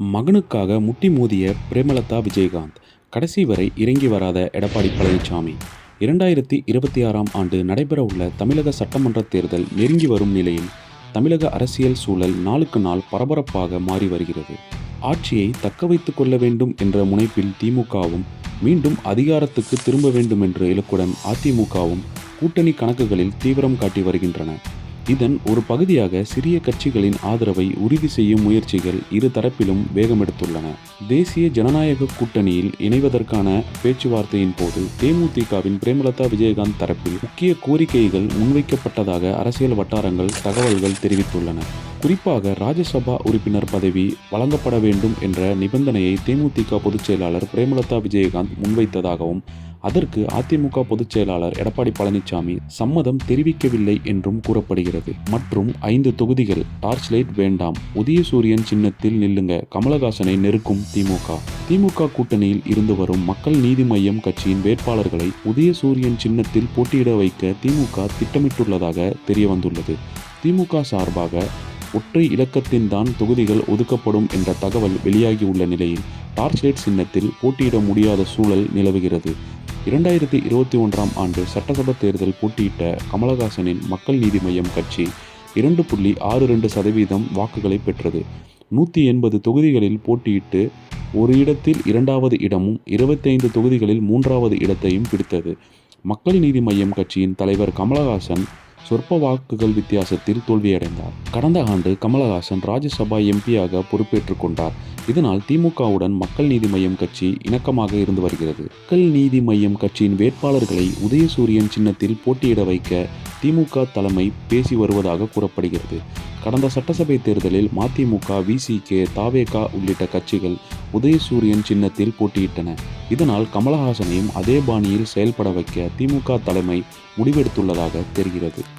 மகனுக்காக முட்டி மோதிய பிரேமலதா விஜயகாந்த் கடைசி வரை இறங்கி வராத எடப்பாடி பழனிசாமி இரண்டாயிரத்தி இருபத்தி ஆறாம் ஆண்டு நடைபெறவுள்ள தமிழக சட்டமன்ற தேர்தல் நெருங்கி வரும் நிலையில் தமிழக அரசியல் சூழல் நாளுக்கு நாள் பரபரப்பாக மாறி வருகிறது. ஆட்சியை தக்க வைத்துக் கொள்ள வேண்டும் என்ற முனைப்பில் திமுகவும் மீண்டும் அதிகாரத்துக்கு திரும்ப வேண்டும் என்ற இலக்குடன் அதிமுகவும் கூட்டணி கணக்குகளில் தீவிரம் காட்டி வருகின்றன. இதன் ஒரு பகுதியாக சிறிய கட்சிகளின் ஆதரவை உறுதி செய்யும் முயற்சிகள் இரு தரப்பிலும் வேகமெடுத்துள்ளன. தேசிய ஜனநாயக கூட்டணியில் இணைவதற்கான பேச்சுவார்த்தையின் போது தேமுதிகவின் பிரேமலதா விஜயகாந்த் தரப்பில் முக்கிய கோரிக்கைகள் முன்வைக்கப்பட்டதாக அரசியல் வட்டாரங்கள் தகவல்கள் தெரிவித்துள்ளன. குறிப்பாக ராஜ்யசபா உறுப்பினர் பதவி வழங்கப்பட வேண்டும் என்ற நிபந்தனையை தேமுதிக பொதுச் செயலாளர் பிரேமலதா விஜயகாந்த் முன்வைத்ததாகவும் அதற்கு அதிமுக பொதுச் செயலாளர் எடப்பாடி பழனிசாமி சம்மதம் தெரிவிக்கவில்லை என்றும் கூறப்படுகிறது. மற்றும் ஐந்து தொகுதிகள் டார்ச் லைட் வேண்டாம் உதயசூரியன் சின்னத்தில் நில்லுங்க கமலஹாசனை நெருக்கும் திமுக. திமுக கூட்டணியில் இருந்து வரும் மக்கள் நீதி மையம் கட்சியின் வேட்பாளர்களை உதயசூரியன் சின்னத்தில் போட்டியிட வைக்க திமுக திட்டமிட்டுள்ளதாக தெரிய வந்துள்ளது திமுக சார்பாக ஒற்றை இலக்கத்தின் தான் தொகுதிகள் ஒதுக்கப்படும் என்ற தகவல் வெளியாகியுள்ள நிலையில் டார்ச் லைட் சின்னத்தில் போட்டியிட முடியாத சூழல் நிலவுகிறது. இரண்டாயிரத்தி இருபத்தி ஒன்றாம் ஆண்டு சட்டசபை தேர்தல் போட்டியிட்ட கமலஹாசனின் மக்கள் நீதி மய்யம் கட்சி இரண்டு புள்ளி ஆறு ரெண்டு சதவீதம் வாக்குகளை பெற்றது. நூற்றி எண்பது தொகுதிகளில் போட்டியிட்டு ஒரு இடத்தில் இரண்டாவது இடமும் இருபத்தைந்து தொகுதிகளில் மூன்றாவது இடத்தையும் பிடித்தது. மக்கள் நீதி மய்யம் கட்சியின் தலைவர் கமலஹாசன் சொற்ப வாக்குகள் வித்தியாசத்தில் தோல்வியடைந்தார். கடந்த ஆண்டு கமலஹாசன் ராஜ்யசபா எம்பியாக பொறுப்பேற்றுக் கொண்டார். இதனால் திமுகவுடன் மக்கள் நீதி மய்யம் கட்சி இணக்கமாக இருந்து வருகிறது. மக்கள் நீதி மய்யம் கட்சியின் வேட்பாளர்களை உதயசூரியன் சின்னத்தில் போட்டியிட வைக்க திமுக தலைமை பேசி வருவதாக கூறப்படுகிறது. கடந்த சட்டசபை தேர்தலில் மதிமுக விசிகே தாவேகா உள்ளிட்ட கட்சிகள் உதயசூரியன் சின்னத்தில் போட்டியிட்டன. இதனால் கமலஹாசனையும் அதே பாணியில் செயல்பட வைக்க திமுக தலைமை முடிவெடுத்துள்ளதாக தெரிகிறது.